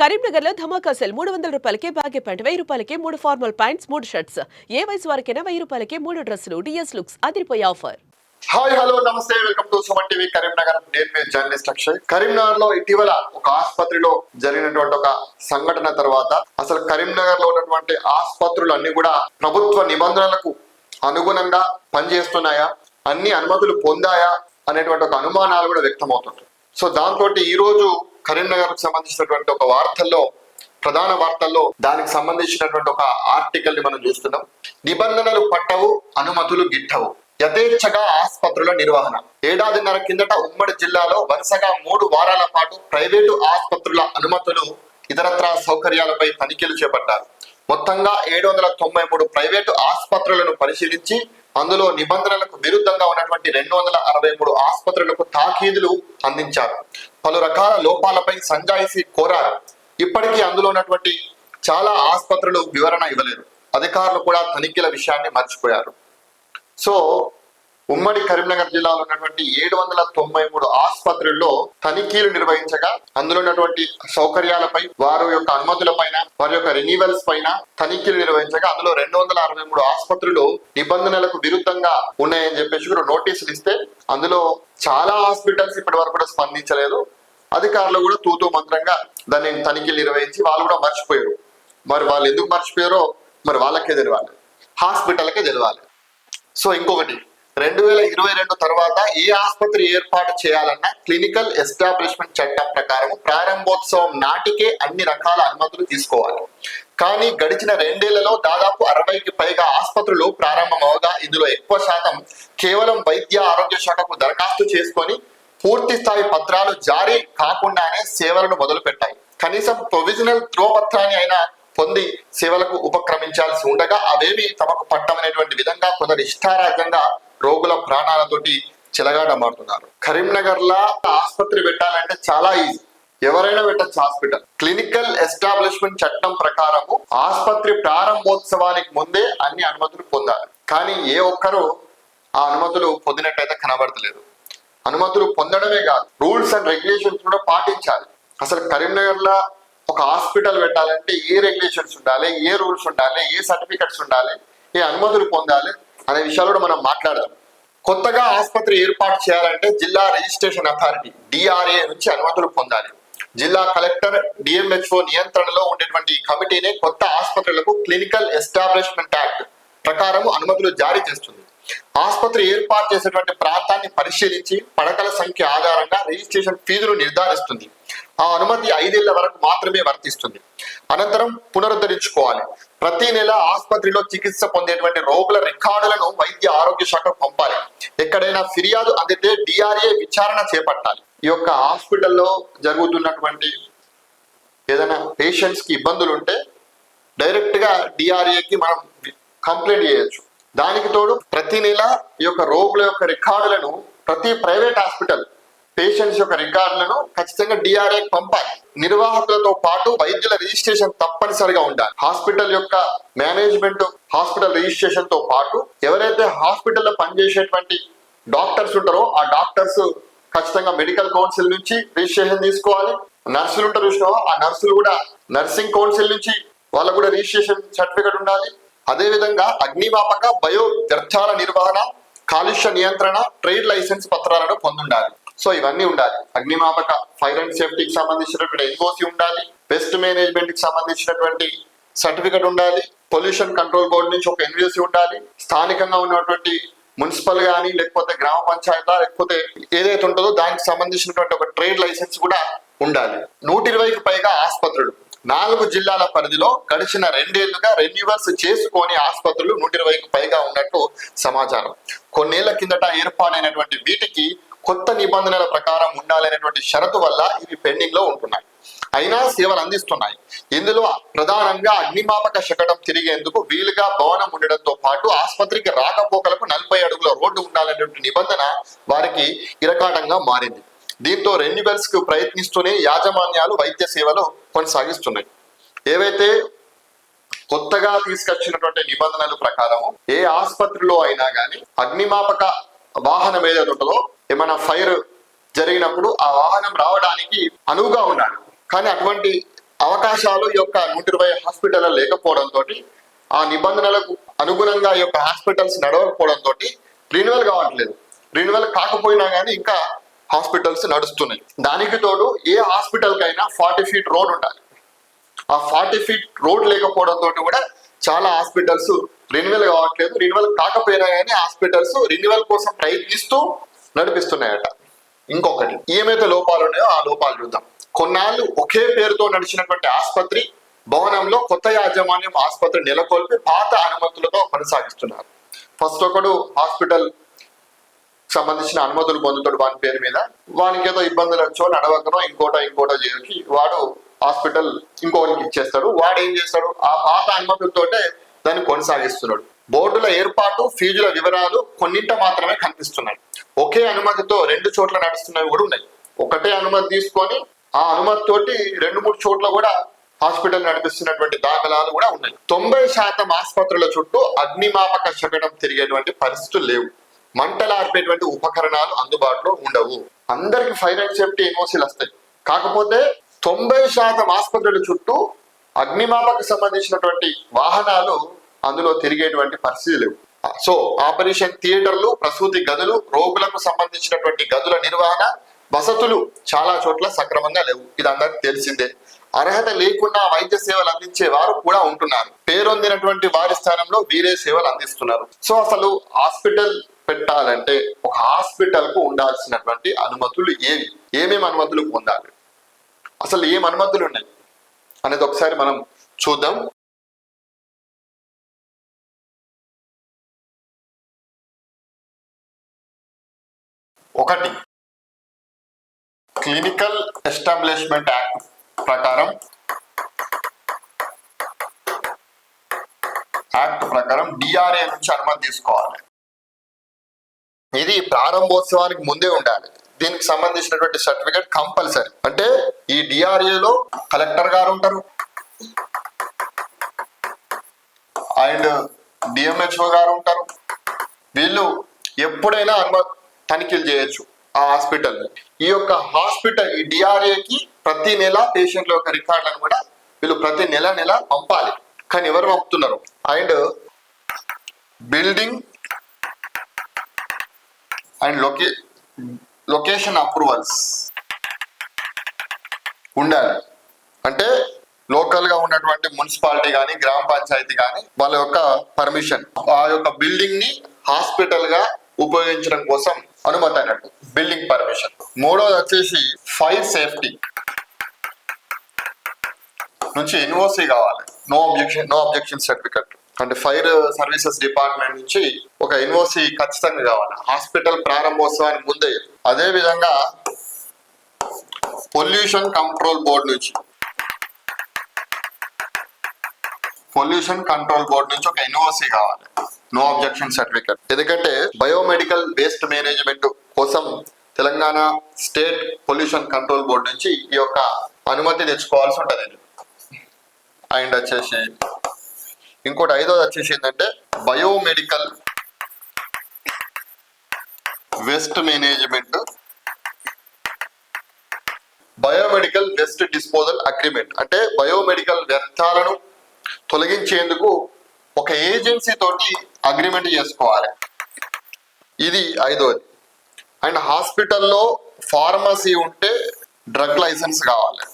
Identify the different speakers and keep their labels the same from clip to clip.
Speaker 1: కరీంనగర్లో ధమాకా సెల్ మూడు వందల రూపాయలకే బాగే ప్యాంట్ వెయ్యి రూపాయలకే మూడు ఫార్మల్ ప్యాంట్స్ మూడు షర్ట్స్. ఏ వయసు వారికైనా వెయ్యి రూపాయలకే మూడు డ్రెస్సులు డిఎస్ లుక్స్ అదిరిపోయే ఆఫర్.
Speaker 2: హాయ్ హలో నమస్తే welcome to Suman TV Karimnagar. నేను మీ జర్నలిస్ట్ అక్షయ్. కరీంనగర్లో ఇటీవల ఒక ఆసుపత్రిలో జరిగినటువంటి ఒక సంఘటన తర్వాత అసలు కరీంనగర్లో ఉన్నటువంటి ఆసుపత్రులు అన్ని కూడా ప్రభుత్వ నిబంధనలకు అనుగుణంగా పనిచేస్తున్నాయా? అన్ని అనుమతులు పొందాయా? అనేటువంటి ఒక అనుమానాలు కూడా వ్యక్తమవుతుంటాయి. సో దాంతో ఈ రోజు కరీంనగర్కు సంబంధించినటువంటి ఒక వార్తల్లో ప్రధాన వార్తల్లో దానికి సంబంధించినటువంటి ఒక ఆర్టికల్ని మనం చూస్తున్నాం. నిబంధనలు పట్టవు అనుమతులు గిట్టవు. యథేచ్ఛగా ఆసుపత్రుల నిర్వహణ. ఏడాదిన్నర కిందట ఉమ్మడి జిల్లాలో వరుసగా మూడు వారాల పాటు ప్రైవేటు ఆసుపత్రుల అనుమతులు ఇతరత్ర సౌకర్యాలపై తనిఖీలు చేపట్టారు. మొత్తంగా ఏడు వందల తొంభై మూడు ప్రైవేటు ఆసుపత్రులను పరిశీలించి అందులో నిబంధనలకు విరుద్ధంగా ఉన్నటువంటి రెండు వందల అరవై మూడు ఆసుపత్రులకు తాకీదులు అందించారు. పలు రకాల లోపాలపై సంజాయిషి కోరారు. ఇప్పటికీ అందులో ఉన్నటువంటి చాలా ఆసుపత్రులు వివరణ ఇవ్వలేదు. అధికారులు కూడా తనిఖీల విషయాన్ని మర్చిపోయారు. సో ఉమ్మడి కరీంనగర్ జిల్లాలో ఉన్నటువంటి ఏడు వందల తొంభై మూడు ఆసుపత్రుల్లో తనిఖీలు నిర్వహించగా అందులో ఉన్నటువంటి సౌకర్యాలపై వారి యొక్క అనుమతుల పైన వారి యొక్క రెన్యువల్స్ పైన తనిఖీలు నిర్వహించగా అందులో రెండు వందల అరవై మూడు ఆసుపత్రులు నిబంధనలకు విరుద్ధంగా ఉన్నాయని చెప్పేసి కూడా నోటీసులు ఇస్తే అందులో చాలా హాస్పిటల్స్ ఇప్పటి వరకు కూడా స్పందించలేదు. అధికారులు కూడా తూతూ మంత్రంగా దాన్ని తనిఖీలు నిర్వహించి వాళ్ళు కూడా మర్చిపోయారు. మరి వాళ్ళు ఎందుకు మర్చిపోయారో మరి వాళ్ళకే తెలియాలి హాస్పిటల్కే తెలియాలి సో ఇంకొకటి రెండు వేల ఇరవై రెండు తర్వాత ఏ ఆసుపత్రి ఏర్పాటు చేయాలన్న క్లినికల్ ఎస్టాబ్లిష్మెంట్ చట్టం ప్రకారం ప్రారంభోత్సవం నాటికే అన్ని రకాల అనుమతులు తీసుకోవాలి. కానీ గడిచిన రెండేళ్ళలో దాదాపు అరవైకి పైగా ఆసుపత్రులు ప్రారంభమవగా ఇందులో ఎక్కువ శాతం కేవలం వైద్య ఆరోగ్య శాఖకు దరఖాస్తు చేసుకొని పూర్తి స్థాయి పత్రాలు జారీ కాకుండానే సేవలను మొదలుపెట్టాయి. కనీసం ప్రొవిజనల్ ధ్రువపత్రాన్ని అయినా పొంది సేవలకు ఉపక్రమించాల్సి ఉండగా అవేమి తమకు పట్టమనేటువంటి విధంగా కొందరు ఇష్టారాజ్యంగా రోగుల ప్రాణాలతోటి చిలగాట మారుతున్నారు. కరీంనగర్ లా ఆసుపత్రి పెట్టాలంటే చాలా ఈజీ ఎవరైనా పెట్టచ్చు హాస్పిటల్. క్లినికల్ ఎస్టాబ్లిష్మెంట్ చట్టం ప్రకారము ఆసుపత్రి ప్రారంభోత్సవానికి ముందే అన్ని అనుమతులు పొందాలి. కానీ ఏ ఒక్కరూ ఆ అనుమతులు పొందినట్టయితే కనబడతలేదు. అనుమతులు పొందడమే కాదు రూల్స్ అండ్ రెగ్యులేషన్స్ కూడా పాటించాలి. అసలు కరీంనగర్లో ఒక హాస్పిటల్ పెట్టాలంటే ఏ రెగ్యులేషన్స్ ఉండాలి ఏ రూల్స్ ఉండాలి ఏ సర్టిఫికెట్స్ ఉండాలి ఏ అనుమతులు పొందాలి అనే విషయాలు కూడా మనం మాట్లాడదాం. కొత్తగా ఆసుపత్రి ఏర్పాటు చేయాలంటే జిల్లా రిజిస్ట్రేషన్ అథారిటీ డిఆర్ఏ నుంచి అనుమతులు పొందాలి. జిల్లా కలెక్టర్ డిఎంహెచ్ఓ నియంత్రణలో ఉండేటువంటి ఈ కమిటీనే కొత్త ఆసుపత్రులకు క్లినికల్ ఎస్టాబ్లిష్మెంట్ యాక్ట్ ప్రకారం అనుమతులు జారీ చేస్తుంది. ఆసుపత్రి ఏర్పాటు చేసేటువంటి ప్రాంతాన్ని పరిశీలించి పడకల సంఖ్య ఆధారంగా రిజిస్ట్రేషన్ ఫీజును నిర్ధారిస్తుంది. ఆ అనుమతి ఐదేళ్ళ వరకు మాత్రమే వర్తిస్తుంది. అనంతరం పునరుద్ధరించుకోవాలి. ప్రతి నెల ఆసుపత్రిలో చికిత్స పొందేటువంటి రోగుల రికార్డులను వైద్య ఆరోగ్య శాఖకు పంపాలి. ఎక్కడైనా ఫిర్యాదు అందితే డిఆర్ఏ విచారణ చేపట్టాలి. ఈ యొక్క హాస్పిటల్లో జరుగుతున్నటువంటి ఏదైనా పేషెంట్స్కి ఇబ్బందులు ఉంటే డైరెక్ట్గా డిఆర్ఏకి మనం కంప్లైంట్ చేయొచ్చు. దానికి తోడు ప్రతి నెల ఈ యొక్క రోగుల యొక్క రికార్డులను ప్రతి ప్రైవేట్ హాస్పిటల్ పేషెంట్స్ యొక్క రికార్డులను ఖచ్చితంగా డిఆర్ఏ పంపాలి. నిర్వాహకులతో పాటు వైద్యుల రిజిస్ట్రేషన్ తప్పనిసరిగా ఉండాలి. హాస్పిటల్ యొక్క మేనేజ్మెంట్ హాస్పిటల్ రిజిస్ట్రేషన్తో పాటు ఎవరైతే హాస్పిటల్లో పనిచేసేటువంటి డాక్టర్స్ ఉంటారో ఆ డాక్టర్స్ ఖచ్చితంగా మెడికల్ కౌన్సిల్ నుంచి రిజిస్ట్రేషన్ తీసుకోవాలి. నర్సులు ఉంటారు చూసినావా? ఆ నర్సులు కూడా నర్సింగ్ కౌన్సిల్ నుంచి వాళ్ళకు కూడా రిజిస్ట్రేషన్ సర్టిఫికేట్ ఉండాలి. అదేవిధంగా అగ్నిమాపక బయో వ్యర్థాల నిర్వహణ కాలుష్య నియంత్రణ ట్రేడ్ లైసెన్స్ పత్రాలను పొందుండాలి. సో ఇవన్నీ ఉండాలి. అగ్నిమాపక ఫైర్ అండ్ సేఫ్టీకి సంబంధించినటువంటి ఎన్ఓసి ఉండాలి. బెస్ట్ మేనేజ్మెంట్కి సంబంధించినటువంటి సర్టిఫికెట్ ఉండాలి. పొల్యూషన్ కంట్రోల్ బోర్డు నుంచి ఒక ఎన్ఓసి ఉండాలి. స్థానికంగా ఉన్నటువంటి మున్సిపల్ కానీ లేకపోతే గ్రామ పంచాయతీ లేకపోతే ఏదైతే ఉంటుందో దానికి సంబంధించినటువంటి ఒక ట్రేడ్ లైసెన్స్ కూడా ఉండాలి. నూట ఇరవైకి పైగా ఆసుపత్రులు. నాలుగు జిల్లాల పరిధిలో గడిచిన రెండేళ్ళుగా రెన్యూవర్స్ చేసుకొని ఆసుపత్రులు నూట ఇరవైకి పైగా ఉన్నట్టు సమాచారం. కొన్నేళ్ళ కిందట ఏర్పాటైనటువంటి వీటికి కొత్త నిబంధనల ప్రకారం ఉండాలనేటువంటి షరతు వల్ల ఇవి పెండింగ్లో ఉంటున్నాయి. అయినా సేవలు అందిస్తున్నాయి. ఇందులో ప్రధానంగా అగ్నిమాపక శకటం తిరిగేందుకు వీలుగా భవనం ఉండడంతో పాటు ఆసుపత్రికి రాకపోకలకు నలభై అడుగుల రోడ్డు ఉండాలనేటువంటి నిబంధన వారికి ఇరకాటంగా మారింది. దీంతో రెన్యువల్స్కు ప్రయత్నిస్తూనే యాజమాన్యాలు వైద్య సేవలు కొనసాగిస్తున్నాయి. ఏవైతే కొత్తగా తీసుకొచ్చినటువంటి నిబంధనల ప్రకారం ఏ ఆసుపత్రిలో అయినా కానీ అగ్నిమాపక వాహనం ఏదైతే ఉంటుందో ఏమైనా ఫైర్ జరిగినప్పుడు ఆ వాహనం రావడానికి అనువుగా ఉండాలి కానీ అటువంటి అవకాశాలు ఈ యొక్క నూట ఇరవై హాస్పిటల్ లేకపోవడంతో ఆ నిబంధనలకు అనుగుణంగా ఈ యొక్క హాస్పిటల్స్ నడవకపోవడంతో రినివల్ కావట్లేదు. రినివల్ కాకపోయినా కానీ ఇంకా హాస్పిటల్స్ నడుస్తున్నాయి. దానికి తోడు ఏ హాస్పిటల్కైనా ఫార్టీ ఫీట్ రోడ్ ఉండాలి. ఆ ఫార్టీ ఫీట్ రోడ్ లేకపోవడంతో కూడా చాలా హాస్పిటల్స్ రెన్యువల్ కావట్లేదు. రెన్యువల్ కాకపోయినా కానీ హాస్పిటల్స్ రెన్యువల్ కోసం ప్రయత్నిస్తూ నడిపిస్తున్నాయట. ఇంకొకటి ఏమైతే లోపాలు ఉన్నాయో ఆ లోపాలు చూద్దాం. కొన్నాళ్ళు ఒకే పేరుతో నడిచినటువంటి ఆసుపత్రి భవనంలో కొత్త యాజమాన్యం ఆసుపత్రి నెలకొల్పి పాత అనుమతులతో కొనసాగిస్తున్నారు. ఫస్ట్ ఒకడు హాస్పిటల్ సంబంధించిన అనుమతులు పొందుతాడు వాని పేరు మీద. వానికి ఏదో ఇబ్బందులు వచ్చో నడవకనో ఇంకోటో ఇంకోటో చేసి వాడు హాస్పిటల్ ఇంకొకరికి ఇచ్చేస్తాడు. వాడు ఏం చేస్తాడు? ఆ పాత అనుమతులతోటే దాన్ని కొనసాగిస్తున్నాడు. బోర్డుల ఏర్పాటు ఫీజుల వివరాలు కొన్నింట మాత్రమే కనిపిస్తున్నాయి. ఒకే అనుమతితో రెండు చోట్ల నడుస్తున్నవి కూడా ఉన్నాయి. ఒకటే అనుమతి తీసుకొని ఆ అనుమతి తోటి రెండు మూడు చోట్ల కూడా హాస్పిటల్ నడిపిస్తున్నటువంటి దాఖలాలు కూడా ఉన్నాయి. తొంభై శాతం ఆసుపత్రుల చుట్టూ అగ్నిమాపక శకటం తిరిగేటువంటి పరిస్థితులు లేవు. మంటలు ఆర్పేటువంటి ఉపకరణాలు అందుబాటులో ఉండవు. అందరికి ఫైర్ అండ్ సేఫ్టీ ఎన్ఓసీలు వస్తాయి. కాకపోతే తొంభై శాతం ఆసుపత్రుల చుట్టూ అగ్నిమాపక సంబంధించినటువంటి వాహనాలు అందులో తిరిగేటువంటి పరిస్థితి లేవు సో ఆపరేషన్ థియేటర్లు ప్రసూతి గదులు రోగులకు సంబంధించినటువంటి గదుల నిర్వహణ వసతులు చాలా చోట్ల సక్రమంగా లేవు. ఇది అందరికి తెలిసిందే. అర్హత లేకుండా వైద్య సేవలు అందించే వారు కూడా ఉంటున్నారు. పేరొందినటువంటి వారి స్థానంలో వీరే సేవలు అందిస్తున్నారు. సో అసలు హాస్పిటల్ పెట్టాలంటే ఒక హాస్పిటల్కు ఉండాల్సినటువంటి అనుమతులు ఏవి? ఏమేమి అనుమతులు పొందాలి? అసలు ఏం అనుమతులు ఉన్నాయి? అనేది ఒకసారి మనం చూద్దాం. ఒకటి. క్లినికల్ ఎస్టాబ్లిష్మెంట్ యాక్ట్ ప్రకారం యాక్ట్ ప్రకారం డిఆర్ఏ నుంచి అనుమతి తీసుకోవాలి. ఇది ప్రారంభోత్సవానికి ముందే ఉండాలి. దీనికి సంబంధించినటువంటి సర్టిఫికేట్ కంపల్సరీ. అంటే ఈ డిఆర్ఏలో కలెక్టర్ గారు ఉంటారు. అండ్ డిఎంహెచ్ఓ గారు ఉంటారు. వీళ్ళు ఎప్పుడైనా అనుమతి తనిఖీలు చేయొచ్చు ఆ హాస్పిటల్ ఈ యొక్క హాస్పిటల్ ఈ డిఆర్ఏకి ప్రతి నెల పేషెంట్ల యొక్క రికార్డులను కూడా వీళ్ళు ప్రతి నెల నెల పంపాలి. కానీ ఎవరు పంపుతున్నారు? అండ్ బిల్డింగ్ అండ్ లొకే లొకేషన్ అప్రూవల్స్ ఉండాలి. అంటే లోకల్గా ఉన్నటువంటి మున్సిపాలిటీ కానీ గ్రామ పంచాయతీ కానీ వాళ్ళ యొక్క పర్మిషన్. ఆ యొక్క బిల్డింగ్ని హాస్పిటల్గా ఉపయోగించడం కోసం అనుమతి అన్నట్టు బిల్డింగ్ పర్మిషన్ మూడోది వచ్చేసి ఫైర్ సేఫ్టీ నుంచి ఎన్ఓసి కావాలి. No objection no objection certificate అంటే ఫైర్ సర్వీసెస్ డిపార్ట్మెంట్ నుంచి ఒక ఎన్ఓసి ఖచ్చితంగా కావాలి. హాస్పిటల్ ప్రారంభోత్సవానికి ముందే. అదే విధంగా పొల్యూషన్ కంట్రోల్ బోర్డు నుంచి. పొల్యూషన్ కంట్రోల్ బోర్డు నుంచి ఒక ఎన్ఓసి కావాలి. నో అబ్జెక్షన్ సర్టిఫికెట్ ఎందుకంటే బయోమెడికల్ వేస్ట్ మేనేజ్మెంట్ కోసం Telangana state pollution control board నుంచి ఈ యొక్క అనుమతి తెచ్చుకోవాల్సి ఉంటుంది. అండ్ వచ్చేసి ఇంకోటి ఐదోది వచ్చేసి ఏంటంటే biomedical waste management biomedical waste disposal agreement అంటే బయోమెడికల్ వ్యర్థాలను తొలగించేందుకు ఒక ఏజెన్సీ తోటి అగ్రిమెంట్ చేసుకోవాలి. ఇది ఐదోది. అండ్ హాస్పిటల్లో ఫార్మసీ ఉంటే డ్రగ్ లైసెన్స్ కావాలి.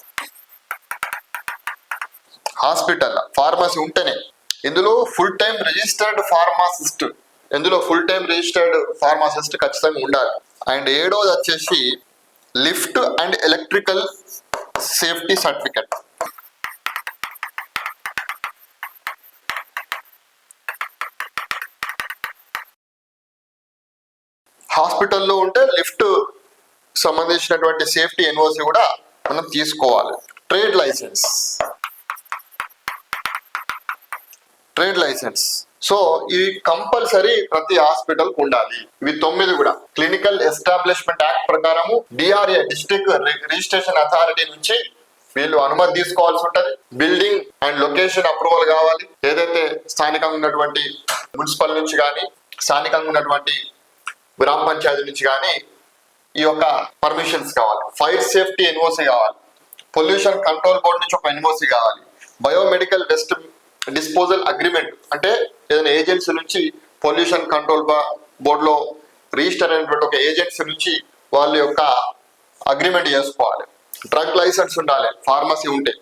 Speaker 2: హాస్పిటల్ ఫార్మసీ ఉంటేనే. ఇందులో ఫుల్ టైం రిజిస్టర్డ్ ఫార్మాసిస్ట్ ఇందులో ఫుల్ టైం రిజిస్టర్డ్ ఫార్మాసిస్ట్ ఖచ్చితంగా ఉండాలి. అండ్ ఏడోది వచ్చేసి lift and electrical safety certificate. హాస్పిటల్లో ఉంటే లిఫ్ట్ సంబంధించినటువంటి సేఫ్టీ ఎన్ఓసి కూడా మనం తీసుకోవాలి. Trade licence. Trade licence. So ఇవి కంపల్సరీ ప్రతి హాస్పిటల్కు ఉండాలి. ఇవి తొమ్మిది కూడా. క్లినికల్ ఎస్టాబ్లిష్మెంట్ యాక్ట్ ప్రకారము డిఆర్ఏ డిస్ట్రిక్ట్ రిజిస్ట్రేషన్ అథారిటీ నుంచి వీళ్ళు అనుమతి తీసుకోవాల్సి ఉంటది. బిల్డింగ్ అండ్ లొకేషన్ అప్రూవల్ కావాలి. ఏదైతే స్థానికంగా ఉన్నటువంటి మున్సిపల్ నుంచి కానీ స్థానికంగా ఉన్నటువంటి గ్రామ పంచాయతీ నుంచి కానీ ఈ యొక్క పర్మిషన్స్ కావాలి. ఫైర్ సేఫ్టీ ఎన్ఓసి కావాలి. పొల్యూషన్ కంట్రోల్ బోర్డు నుంచి ఒక ఎన్ఓసి కావాలి. బయోమెడికల్ వెస్ట్ డిస్పోజల్ అగ్రిమెంట్ అంటే ఏదైనా ఏజెన్సీ నుంచి పొల్యూషన్ కంట్రోల్ బోర్డులో రిజిస్టర్ అయినటువంటి ఒక ఏజెన్సీ నుంచి వాళ్ళ యొక్క అగ్రిమెంట్ చేసుకోవాలి. డ్రగ్ లైసెన్స్ ఉండాలి ఫార్మసీ ఉంటే.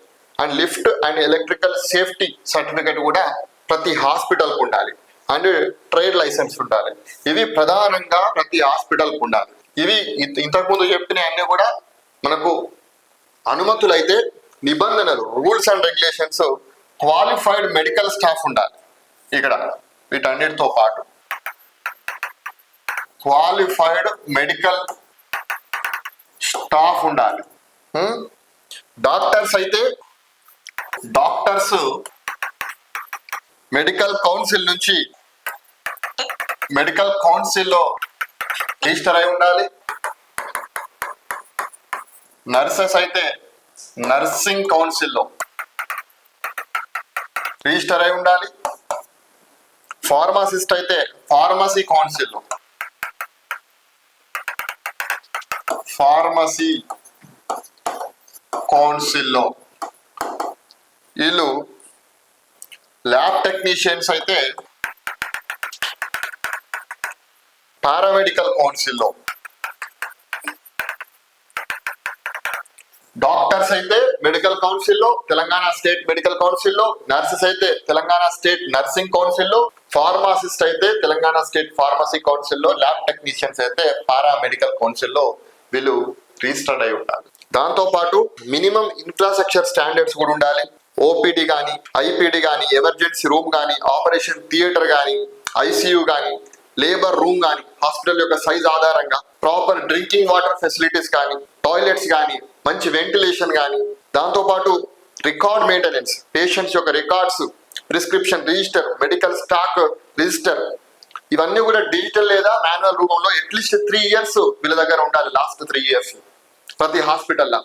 Speaker 2: And lift and electrical safety certificate కూడా ప్రతి హాస్పిటల్కి ఉండాలి. అండ్ ట్రేడ్ లైసెన్స్ ఉండాలి. ఇవి ప్రధానంగా ప్రతి హాస్పిటల్కి ఉండాలి. ఇవి ఇంతకుముందు చెప్పిన అన్ని కూడా మనకు అనుమతులైతే నిబంధనలు rules and regulations qualified medical staff ఉండాలి ఇక్కడ వీటన్నిటితో పాటు. క్వాలిఫైడ్ మెడికల్ స్టాఫ్ ఉండాలి. డాక్టర్స్ అయితే డాక్టర్స్ మెడికల్ కౌన్సిల్ నుంచి మెడికల్ కౌన్సిల్లో రిజిస్టర్ అయి ఉండాలి. నర్సెస్ అయితే నర్సింగ్ కౌన్సిల్లో రిజిస్టర్ అయి ఉండాలి. ఫార్మసిస్ట్ అయితే ఫార్మసీ కౌన్సిల్లో. ఫార్మసీ కౌన్సిల్లో. వీళ్ళు ల్యాబ్ టెక్నీషియన్స్ అయితే పారామెడికల్ కౌన్సిల్లో. డాక్టర్స్ అయితే మెడికల్ కౌన్సిల్లో తెలంగాణ స్టేట్ మెడికల్ కౌన్సిల్లో నర్సెస్ అయితే తెలంగాణ స్టేట్ నర్సింగ్ కౌన్సిల్లో ఫార్మాసిస్ట్ అయితే తెలంగాణ స్టేట్ ఫార్మసీ కౌన్సిల్లో ల్యాబ్ టెక్నీషియన్స్ అయితే పారామెడికల్ కౌన్సిల్లో వీళ్ళు రిజిస్టర్డ్ అయి ఉండాలి దాంతో పాటు మినిమం ఇన్ఫ్రాస్ట్రక్చర్ స్టాండర్డ్స్ కూడా ఉండాలి. ఓపీడీ కానీ ఐపీడీ కానీ ఎమర్జెన్సీ రూమ్ కానీ ఆపరేషన్ థియేటర్ కానీ ఐసీయూ కానీ లేబర్ రూమ్ కానీ హాస్పిటల్ యొక్క సైజ్ ఆధారంగా ప్రాపర్ డ్రింకింగ్ వాటర్ ఫెసిలిటీస్ కానీ టాయిలెట్స్ కానీ మంచి వెంటిలేషన్ కానీ దాంతో పాటు రికార్డ్ మెయింటెనెన్స్ పేషెంట్స్ యొక్క records prescription register medical stock register ఇవన్నీ కూడా డిజిటల్ లేదా మాన్యువల్ రూపంలో అట్లీస్ట్ త్రీ ఇయర్స్ వీళ్ళ దగ్గర ఉండాలి లాస్ట్ త్రీ ఇయర్స్ ప్రతి హాస్పిటల్లో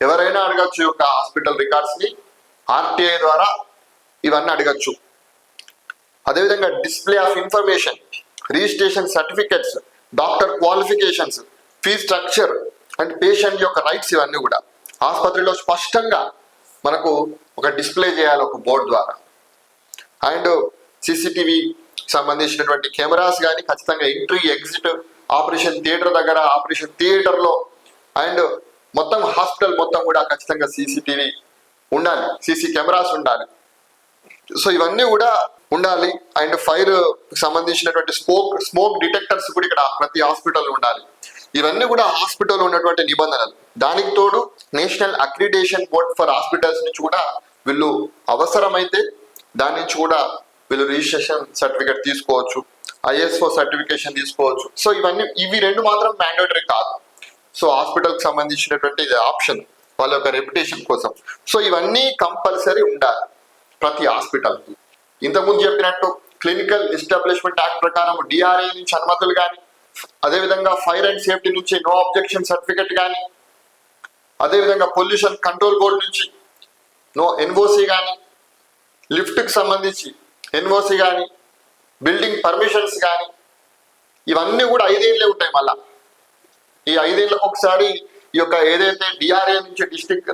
Speaker 2: ఎవరైనా అడగచ్చు యొక్క హాస్పిటల్ రికార్డ్స్ని. ఆర్టీఐ ద్వారా ఇవన్నీ అడగచ్చు. అదేవిధంగా display of information registration certificates doctor qualifications fee structure and patient యొక్క రైట్స్ ఇవన్నీ కూడా ఆసుపత్రిలో స్పష్టంగా మనకు ఒక డిస్ప్లే చేయాలి ఒక బోర్డు ద్వారా. అండ్ సీసీటీవీ సంబంధించినటువంటి కెమెరాస్ కానీ ఖచ్చితంగా ఎంట్రీ ఎగ్జిట్ ఆపరేషన్ థియేటర్ దగ్గర ఆపరేషన్ థియేటర్లో అండ్ మొత్తం హాస్పిటల్ మొత్తం కూడా ఖచ్చితంగా సీసీటీవీ ఉండాలి. సీసీ కెమెరాస్ ఉండాలి. సో ఇవన్నీ కూడా ఉండాలి. అండ్ ఫైర్ సంబంధించినటువంటి స్మోక్ స్మోక్ డిటెక్టర్స్ కూడా ఇక్కడ ప్రతి హాస్పిటల్ ఉండాలి. ఇవన్నీ కూడా హాస్పిటల్ ఉన్నటువంటి నిబంధనలు. దానికి తోడు national accreditation board for hospitals నుంచి కూడా వీళ్ళు అవసరమైతే దాని నుంచి కూడా వీళ్ళు రిజిస్ట్రేషన్ సర్టిఫికేట్ తీసుకోవచ్చు. ఐఎస్ఓ సర్టిఫికేషన్ తీసుకోవచ్చు. సో ఇవన్నీ ఇవి రెండు మాత్రం మ్యాండేటరీ కాదు. సో హాస్పిటల్కి సంబంధించినటువంటి ఇది ఆప్షన్ వాళ్ళ యొక్క రెప్యుటేషన్ కోసం. సో ఇవన్నీ కంపల్సరీ ఉండాలి ప్రతి హాస్పిటల్కి ఇంతకుముందు చెప్పినట్టు క్లినికల్ ఎస్టాబ్లిష్మెంట్ యాక్ట్ ప్రకారం డిఆర్ఏ నుంచి అనుమతులు కానీ అదేవిధంగా ఫైర్ అండ్ సేఫ్టీ నుంచి నో అబ్జెక్షన్ సర్టిఫికెట్ కానీ అదేవిధంగా పొల్యూషన్ కంట్రోల్ బోర్డు నుంచి నో ఎన్ఓసి కానీ లిఫ్ట్కి సంబంధించి ఎన్ఓసి కానీ బిల్డింగ్ పర్మిషన్స్ కానీ ఇవన్నీ కూడా ఐదేళ్ళే ఉంటాయి మళ్ళా. ఈ ఐదేళ్ళకు ఒకసారి ఈ యొక్క ఏదైతే డిఆర్ఏ నుంచి డిస్ట్రిక్ట్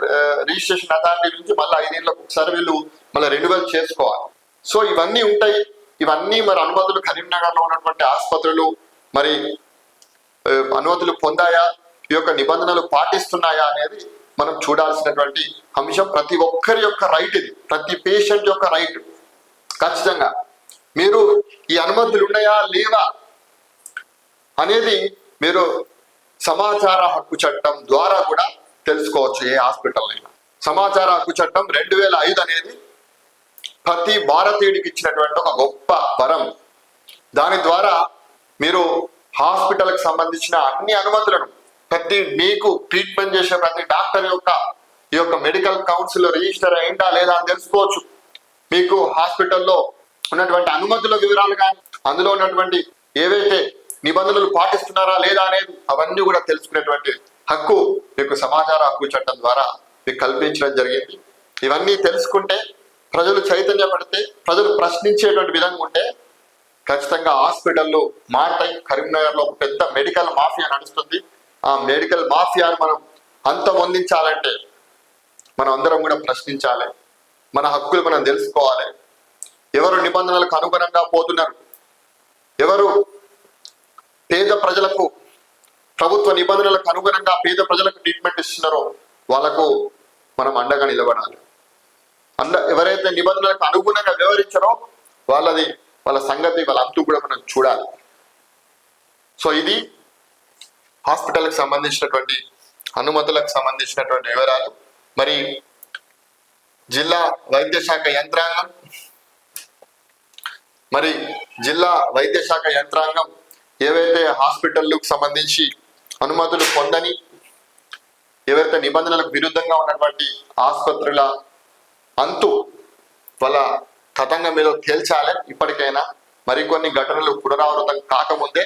Speaker 2: రిజిస్ట్రేషన్ అథారిటీ నుంచి మళ్ళీ ఐదేళ్ళకు ఒకసారి వీళ్ళు మళ్ళీ రెన్యువల్ చేసుకోవాలి. సో ఇవన్నీ ఉంటాయి. ఇవన్నీ మరి అనుమతులు కరీంనగర్లో ఉన్నటువంటి ఆసుపత్రులు మరి uh, అనుమతులు పొందాయా? ఈ యొక్క నిబంధనలు పాటిస్తున్నాయా అనేది మనం చూడాల్సినటువంటి అంశం. ప్రతి ఒక్కరి యొక్క రైట్ ఇది. ప్రతి పేషెంట్ యొక్క రైట్ ఖచ్చితంగా. మీరు ఈ అనుమతులు ఉన్నాయా? లేవా? అనేది మీరు సమాచార హక్కు చట్టం ద్వారా కూడా తెలుసుకోవచ్చు ఏ హాస్పిటల్ అయినా. సమాచార హక్కు చట్టం రెండు వేల ఐదు అనేది ప్రతి భారతీయుడికి ఇచ్చినటువంటి ఒక గొప్ప వరం. దాని ద్వారా మీరు హాస్పిటల్కి సంబంధించిన అన్ని అనుమతులను ప్రతి మీకు ట్రీట్మెంట్ చేసే ప్రతి డాక్టర్ యొక్క ఈ యొక్క మెడికల్ కౌన్సిల్ రిజిస్టర్ అయిందా లేదా అని తెలుసుకోవచ్చు. మీకు హాస్పిటల్లో ఉన్నటువంటి అనుమతుల వివరాలు కానీ అందులో ఉన్నటువంటి ఏవైతే నిబంధనలు పాటిస్తున్నారా లేదా అనేది అవన్నీ కూడా తెలుసుకునేటువంటి హక్కు మీకు సమాచార హక్కు చట్టం ద్వారా మీకు కల్పించడం జరిగింది. ఇవన్నీ తెలుసుకుంటే ప్రజలు చైతన్యపడితే ప్రజలు ప్రశ్నించేటువంటి విధంగా ఉంటే ఖచ్చితంగా హాస్పిటల్లో మారతాయి. కరీంనగర్లో ఒక పెద్ద మెడికల్ మాఫియా నడుస్తుంది. ఆ మెడికల్ మాఫియాను మనం అంతమొందించాలంటే మనం అందరం కూడా ప్రశ్నించాలి. మన హక్కులు మనం తెలుసుకోవాలి. ఎవరు నిబంధనలకు అనుగుణంగా పోతున్నారు? ఎవరు పేద ప్రజలకు ప్రభుత్వ నిబంధనలకు అనుగుణంగా పేద ప్రజలకు ట్రీట్మెంట్ ఇస్తున్నారో వాళ్ళకు మనం అండగా నిలబడాలి. అండ ఎవరైతే నిబంధనలకు అనుగుణంగా వ్యవహరించారో వాళ్ళది వాళ్ళ సంగతి వాళ్ళ అంతు కూడా మనం చూడాలి. సో ఇది హాస్పిటల్కి సంబంధించినటువంటి అనుమతులకు సంబంధించినటువంటి వివరాలు. మరి జిల్లా వైద్య శాఖ యంత్రాంగం. మరి జిల్లా వైద్య శాఖ యంత్రాంగం ఏవైతే హాస్పిటల్లకు సంబంధించి అనుమతులు పొందని ఏవైతే నిబంధనలకు విరుద్ధంగా ఉన్నటువంటి ఆసుపత్రుల అంతు వాళ్ళ తతంగం మీద తేల్చాలి ఇప్పటికైనా మరికొన్ని ఘటనలు పునరావృతం కాకముందే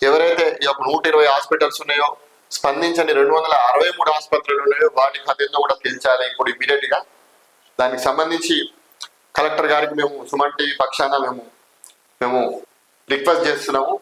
Speaker 2: ఎవరైతే ఈ యొక్క నూట ఇరవై హాస్పిటల్స్ ఉన్నాయో స్పందించని రెండు వందల అరవై మూడు ఆసుపత్రులు ఉన్నాయో వాటి ఖాతాలో కూడా తేల్చాలి ఇప్పుడు ఇమీడియట్గా దానికి సంబంధించి కలెక్టర్ గారికి మేము సుమన్ టీవీ పక్షాన మేము మేము రిక్వెస్ట్ చేస్తున్నాము.